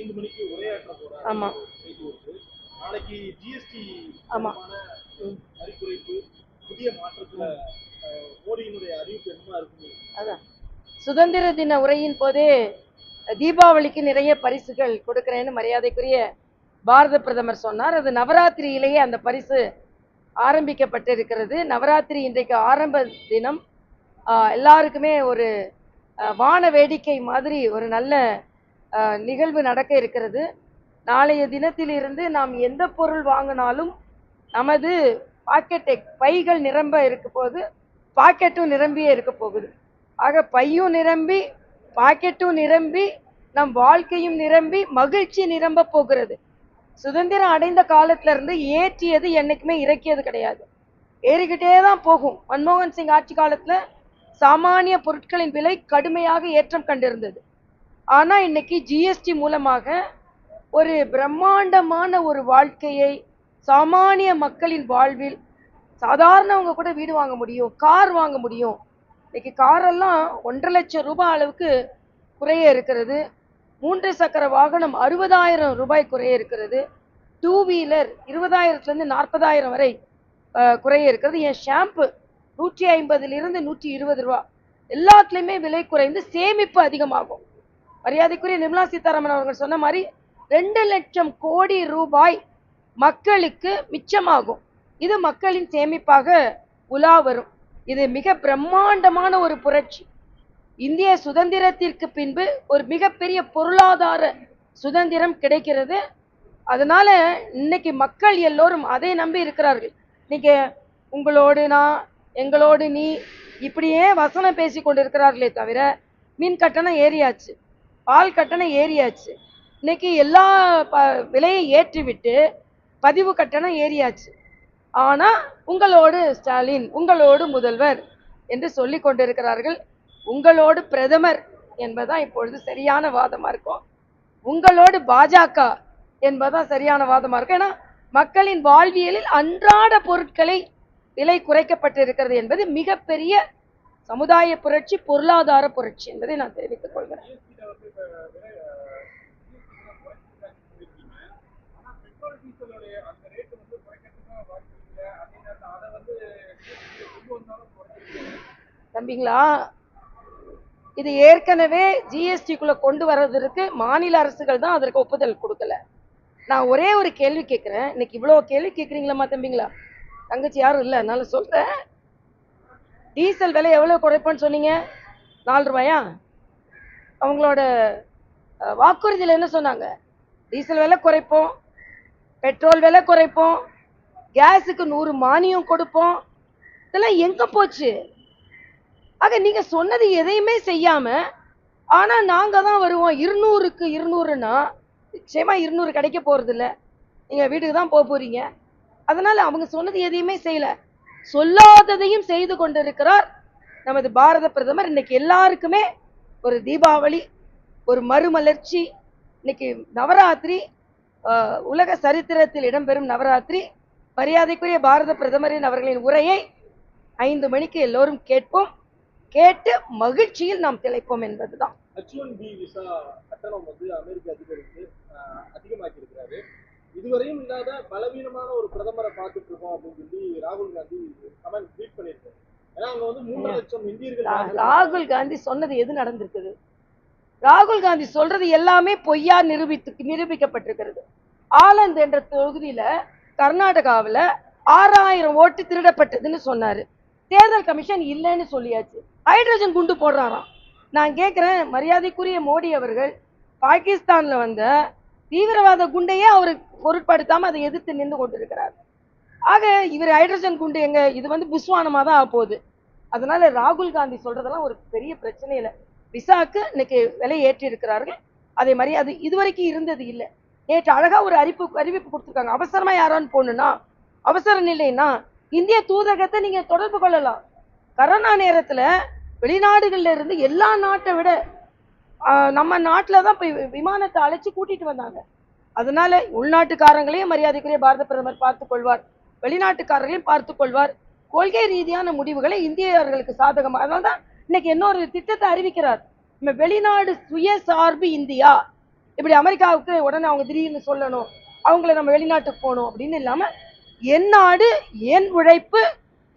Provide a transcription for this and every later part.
ஐந்து மணிக்கு உரையாற்ற போறாரு ஆமா. நாளைக்கு ஜிஎஸ்டி ஆமா. ம். வரி குறைப்பு புதிய மாற்றத்துல மோடியினுடைய அறிவிப்பு என்னமா இருக்கு அதான் சுதந்திர தின உரையின் போதே தீபாவளிக்கு நிறைய பரிசுகள் கொடுக்கிறேன்னு மரியாதைக்குரிய பாரத பிரதமர் சொன்னார் அது நவராத்திரியிலேயே அந்த பரிசு ஆரம்பிக்கப்பட்டிருக்கிறது நவராத்திரி இன்றைக்கு ஆரம்ப தினம் எல்லாருக்குமே ஒரு வான வேடிக்கை மாதிரி ஒரு நல்ல நிகழ்வு நடக்க இருக்கிறது. நாளைய தினத்திலிருந்து நாம் எந்த பொருள் வாங்கினாலும் நமது பாக்கெட்டை பைகள் நிரம்ப இருக்க போது பாக்கெட்டும் நிரம்பியே இருக்க போகுது. ஆக பையும் நிரம்பி பாக்கெட்டும் நிரம்பி நம் வாழ்க்கையும் நிரம்பி மகிழ்ச்சி நிரம்ப போகிறது. சுதந்திரம் அடைந்த காலத்துல இருந்து ஏற்றியது என்னைக்குமே இறக்கியது கிடையாது. ஏறிக்கிட்டே தான் போகும். மன்மோகன் சிங் ஆட்சி காலத்துல சாமானிய பொருட்களின் விலை கடுமையாக ஏற்றம் கண்டிருந்தது. ஆனால் இன்னைக்கு ஜிஎஸ்டி மூலமாக ஒரு பிரம்மாண்டமான ஒரு வாழ்க்கையை சாமானிய மக்களின் வாழ்வில் சாதாரணவங்க கூட வீடு வாங்க முடியும் கார் வாங்க முடியும். இன்னைக்கு காரெல்லாம் ஒன்றரை லட்சம் ரூபாய் அளவுக்கு குறைய இருக்கிறது. மூன்று சக்கர வாகனம் அறுபதாயிரம் ரூபாய் குறைய இருக்கிறது. டூ வீலர் இருபதாயிரத்துலேருந்து நாற்பதாயிரம் வரை குறைய இருக்கிறது. என் ஷாம்பு நூற்றி ஐம்பதுலேருந்து நூற்றி இருபது ரூபா. எல்லாத்துலேயுமே விலை குறைந்து சேமிப்பு அதிகமாகும். மரியாதைக்குரிய நிர்மலா சீதாராமன் அவர்கள் சொன்ன மாதிரி ரெண்டு லட்சம் கோடி ரூபாய் மக்களுக்கு மிச்சமாகும். இது மக்களின் சேமிப்பாக உலா வரும். இது மிக பிரம்மாண்டமான ஒரு புரட்சி. இந்திய சுதந்திரத்திற்கு பின்பு ஒரு மிகப்பெரிய பொருளாதார சுதந்திரம் கிடைக்கிறது. அதனால இன்னைக்கு மக்கள் எல்லோரும் அதை நம்பி இருக்கிறார்கள். நீங்க உங்களோடு நான் எங்களோடு நீ இப்படியே வசனம் பேசி கொண்டிருக்கிறார்களே தவிர மீன் கட்டணம் ஏறியாச்சு. பால் கட்டணம் ஏறியாச்சு. இன்னைக்கு எல்லா ப விலையை ஏற்றிவிட்டு பதிவு கட்டணம் ஏறியாச்சு. ஆனால் உங்களோடு ஸ்டாலின் உங்களோடு முதல்வர் என்று சொல்லி கொண்டிருக்கிறார்கள். உங்களோடு பிரதமர் என்பதுதான் இப்பொழுது சரியான வாதமாக இருக்கும். உங்களோடு பாஜக என்பதுதான் சரியான வாதமாக இருக்கும். ஏன்னா மக்களின் வாழ்வியலில் அன்றாட பொருட்களை விலை குறைக்கப்பட்டிருக்கிறது என்பது மிகப்பெரிய சமுதாய புரட்சி பொருளாதார புரட்சி என்பதை நான் தெரிவித்துக் கொள்கிறேன். தம்பிங்களா இது ஏற்கனவே ஜிஎஸ்டிக்குள்ள கொண்டு வர்றதற்கு மாநில அரசுகள் தான் அதற்கு ஒப்புதல் கொடுக்கல. நான் ஒரே ஒரு கேள்வி கேட்குறேன். இன்னைக்கு இவ்வளோ கேள்வி கேட்குறீங்களா தம்பிங்களா? தங்கச்சி யாரும் இல்லை அதனால சொல்கிறேன் டீசல் விலை எவ்வளோ குறைப்போன்னு சொன்னீங்க? நாலு ரூபாயா? அவங்களோட வாக்குறுதியில் என்ன சொன்னாங்க? டீசல் விலை குறைப்போம் பெட்ரோல் விலை குறைப்போம் கேஸுக்கு நூறு மானியம் கொடுப்போம். இதெல்லாம் எங்கே போச்சு? ஆக நீங்கள் சொன்னது எதையுமே செய்யாமல் ஆனால் நாங்கள் தான் வருவோம். இருநூறுக்கு இருநூறுனா நிச்சயமாக இருநூறு கிடைக்க போகிறதில்ல நீங்கள் வீட்டுக்கு தான் போக போகிறீங்க அதனால் அவங்க சொன்னது எதையுமே செய்யலை. சொல்லாததையும் செய்து கொண்டிருக்கிறார் நமது பாரத பிரதமர். இன்னைக்கு எல்லாருக்குமே ஒரு தீபாவளி ஒரு மறுமலர்ச்சி இன்னைக்கு நவராத்திரி ஆஹ், உலக சரித்திரத்தில் இடம்பெறும் நவராத்திரி. மரியாதைக்குரிய பாரத பிரதமரின் அவர்களின் உரையை ஐந்து மணிக்கு எல்லோரும் கேட்போம். கேட்டு மகிழ்ச்சியில் நாம் திளைப்போம் என்பதுதான். இதுவரையும் இல்லாத பலவீனமான ஒரு பிரதமரை பார்த்துட்டு இருக்கோம் அப்படின்னு சொல்லி ராகுல் காந்தி கமெண்ட் ட்வீட் பண்ணியிருக்காரு. ஏன்னா அவங்க வந்து மூன்று லட்சம் இந்தியர்கள் ராகுல் காந்தி சொன்னது எது நடந்திருக்குது? ராகுல் காந்தி சொல்றது எல்லாமே பொய்யா நிரூபித்து நிரூபிக்கப்பட்டிருக்கிறது. ஆலந்த் என்ற தொகுதியில கர்நாடகாவுல ஆறாயிரம் ஓட்டு திருடப்பட்டதுன்னு சொன்னாரு. தேர்தல் கமிஷன் இல்லைன்னு சொல்லியாச்சு. ஹைட்ரஜன் குண்டு போடுறாராம். நான் கேட்குறேன் மரியாதைக்குரிய மோடி அவர்கள் பாகிஸ்தான்ல வந்த தீவிரவாத குண்டையே அவர் பொருட்படுத்தாம அதை எதிர்த்து நின்று கொண்டிருக்கிறார். ஆக இவர் ஹைட்ரஜன் குண்டு எங்க இது வந்து புஸ்வானமா தான் ஆக போகுது அதனால ராகுல் காந்தி சொல்றதெல்லாம் ஒரு பெரிய பிரச்சனை இல்லை விசாக்கு இன்னைக்கு விலை ஏற்றி இருக்கிறார்கள் அதே மாதிரி அது இதுவரைக்கும் இருந்தது இல்லை. நேற்று அழகா ஒரு அறிவிப்பு அறிவிப்பு கொடுத்துருக்காங்க. அவசரமா யாரான்னு போகணுன்னா அவசர நிலைன்னா இந்திய தூதரகத்தை நீங்க தொடர்பு கொள்ளலாம். கரோனா நேரத்துல வெளிநாடுகள்ல இருந்து எல்லா நாட்டை விட நம்ம நாட்டில் தான் போய் விமானத்தை அழைச்சி கூட்டிட்டு வந்தாங்க. அதனால உள்நாட்டுக்காரங்களையும் மரியாதைக்குரிய பாரத பிரதமர் பார்த்துக் கொள்வார். வெளிநாட்டுக்காரர்களையும் பார்த்துக் கொள்வார். கொள்கை ரீதியான முடிவுகளை இந்தியர்களுக்கு சாதகமாக அதனால தான் இன்னைக்கு இன்னொரு திட்டத்தை அறிவிக்கிறார். நம்ம வெளிநாடு சுயசார்பு இந்தியா. இப்படி அமெரிக்காவுக்கு உடனே அவங்க திடீர்னு சொல்லணும். அவங்கள நம்ம வெளிநாட்டுக்கு போகணும் அப்படின்னு இல்லாமல் என் நாடு என் உழைப்பு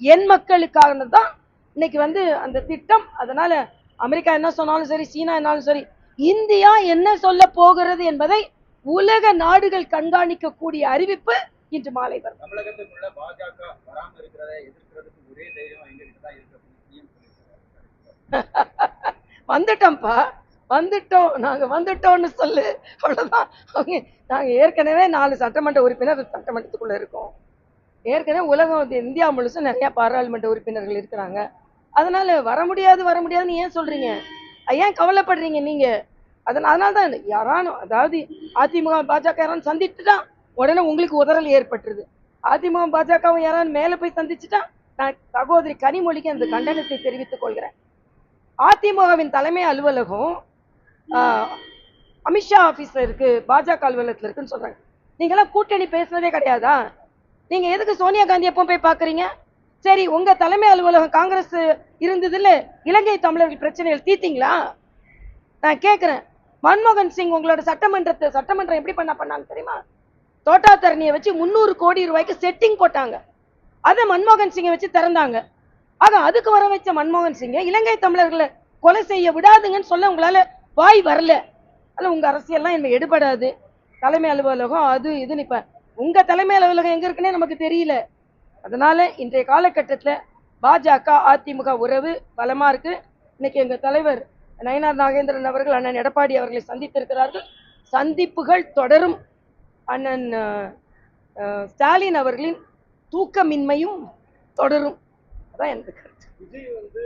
என் மக்களுக்காக தான் இன்னைக்கு வந்து அந்த திட்டம். அதனால அமெரிக்கா என்ன சொன்னாலும் சரி சீனா என்னாலும் சரி இந்தியா என்ன சொல்ல போகிறது என்பதை உலக நாடுகள் கண்காணிக்கக்கூடிய அறிவிப்பு இன்று மாலை வரும். வந்துட்டோம்ப்பா. வந்துட்டோம். நாங்க வந்துட்டோம்னு சொல்லு. அவ்வளவுதான். அவங்க நாங்க ஏற்கனவே நாலு சட்டமன்ற உறுப்பினர் சட்டமன்றத்துக்குள்ள இருக்கோம். ஏற்கனவே உலகம் வந்து இந்தியா முழுசும் நிறைய பாராளுமன்ற உறுப்பினர்கள் இருக்கிறாங்க. அதனால வர முடியாது வர முடியாதுன்னு ஏன் சொல்றீங்க? ஏன் கவலைப்படுறீங்க நீங்க? அதனால அதனால தான் யாரானும் அதாவது அதிமுக பாஜக யாரான்னு சந்திச்சுட்டா உடனே உங்களுக்கு உதறல் ஏற்பட்டுருது. அதிமுக பாஜகவும் யாரானு மேலே போய் சந்திச்சுட்டா நான் சகோதரி கனிமொழிக்கு அந்த கண்டனத்தை தெரிவித்துக் கொள்கிறேன். அதிமுகவின் தலைமை அலுவலகம் அமித்ஷா ஆஃபீஸில் இருக்கு பாஜக அலுவலகத்தில் இருக்குன்னு சொல்றாங்க. நீங்களாம் கூட்டணி பேசுனதே கிடையாதா? நீங்க எதுக்கு சோனியா காந்தி எப்போ போய் பாக்குறீங்க? சரி உங்க தலைமை அலுவலகம் காங்கிரஸ் இருந்ததுல இலங்கை தமிழர்கள் பிரச்சனைகள் தீத்தீங்களா நான் கேட்குறேன் மன்மோகன் சிங் உங்களோட சட்டமன்றத்தை சட்டமன்றம் எப்படி பண்ண பண்ணாங்க தெரியுமா? தோட்டா தரணியை வச்சு முந்நூறு கோடி ரூபாய்க்கு செட்டிங் போட்டாங்க. அதை மன்மோகன் சிங்கை வச்சு திறந்தாங்க. ஆக அதுக்கு வர வச்ச மன்மோகன் சிங்கை இலங்கை தமிழர்களை கொலை செய்ய விடாதுங்கன்னு சொல்ல உங்களால வாய் வரல. அதில் உங்க அரசியல்லாம் என்ன எடுபடாது. தலைமை அலுவலகம் அது இதுன்னு இப்ப உங்க தலைமை அலுவலகம் எங்க இருக்குன்னே நமக்கு தெரியல. அதனால இன்றைய காலகட்டத்துல பாஜக அதிமுக உறவு பலமா இருக்கு. இன்னைக்கு எங்க தலைவர் நயனார் நாகேந்திரன் அவர்கள் அண்ணன் எடப்பாடி அவர்களை சந்தித்திருக்கிறார்கள். சந்திப்புகள் தொடரும். அண்ணன் ஸ்டாலின் அவர்களின் தூக்கமின்மையும் தொடரும். அதான் எனக்கு கருத்து. விஜய் வந்து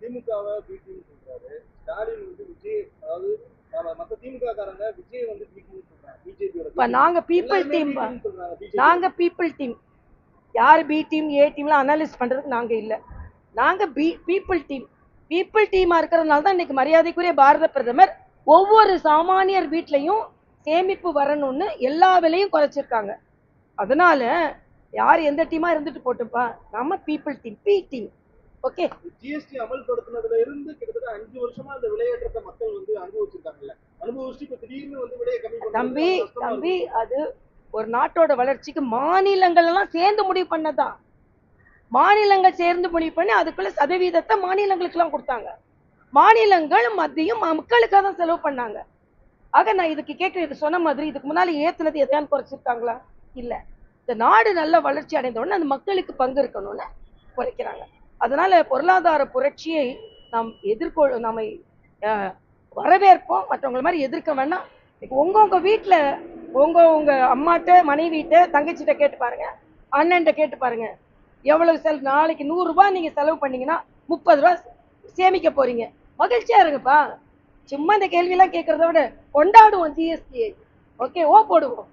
திமுகவை பிடின்னு சொல்றாரு ஸ்டாலின் வந்து விஜய் அதாவது நம்ம மத்த திமுக காரங்க விஜய் வந்து பிடின்னு சொல்றாங்க பிஜேபியோட இப்ப நாங்க பீப்புள் டீம் நாங்க பீப்புள் டீம். யார் பி டீம் ஏ டீம்லாம் அனலைஸ் பண்றதுக்கு நாங்க இல்ல. நாங்க பி பீப்புள் டீம் பீப்புள் டீமா இருக்கிறதுனால தான் இன்னைக்கு மரியாதைக்குரிய பாரத பிரதமர் ஒவ்வொரு சாமானியர் வீட்லயும் சேமிப்பு வரணும்னு எல்லா விலையும் குறைச்சிருக்காங்க. அதனால யார் எந்த டீமா இருந்துட்டு போட்டுப்பா? நம்ம people team B team okay GST அமல்படுத்தினதுல இருந்து கிட்டத்தட்ட அஞ்சு வருஷமா அந்த விலையேற்றத்தை மக்கள் வந்து அனுபவிச்சிருக்காங்கல்ல. அனுபவிச்சுட்டு திடீர்னு வந்து விலையை கம்மி தம்பி தம்பி அது ஒரு நாட்டோட வளர்ச்சிக்கு மாநிலங்கள் எல்லாம் சேர்ந்து முடிவு பண்ணதான். மாநிலங்கள் சேர்ந்து முடிவு பண்ணி அதுக்குள்ள சதவீதத்தை மாநிலங்களுக்கு எல்லாம் கொடுத்தாங்க. மாநிலங்கள் மத்தியும் மக்களுக்காக தான் செலவு பண்ணாங்க. ஆக நான் இதுக்கு கேட்க இது சொன்ன மாதிரி இதுக்கு முன்னால ஏத்துனது எதையான்னு குறைச்சிருக்காங்களா? இல்ல. இந்த நாடு நல்ல வளர்ச்சி அடைந்த உடனே அந்த மக்களுக்கு பங்கு இருக்கணும்னு குறைக்கிறாங்க. அதனால பொருளாதார புரட்சியை நாம் எதிர்கொள் நம்மை வரவேற்போம். மற்றவங்கள மாதிரி எதிர்க்க வேணாம். உங்க உங்க வீட்டுல உங்கள் உங்கள் அம்மாட்ட மனைவிட்ட தங்கச்சிட்ட கேட்டு பாருங்க. அண்ணன்ட்ட கேட்டு பாருங்க. எவ்வளவு செல் நாளைக்கு நூறுரூபா நீங்கள் செலவு பண்ணீங்கன்னா முப்பது ரூபா சேமிக்க போறீங்க. மகிழ்ச்சியாக இருங்கப்பா. சும்மா இந்த கேள்வியெல்லாம் கேட்குறத விட கொண்டாடுவோம் ஜிஎஸ்டி ஓகே ஓ போடுவோம்.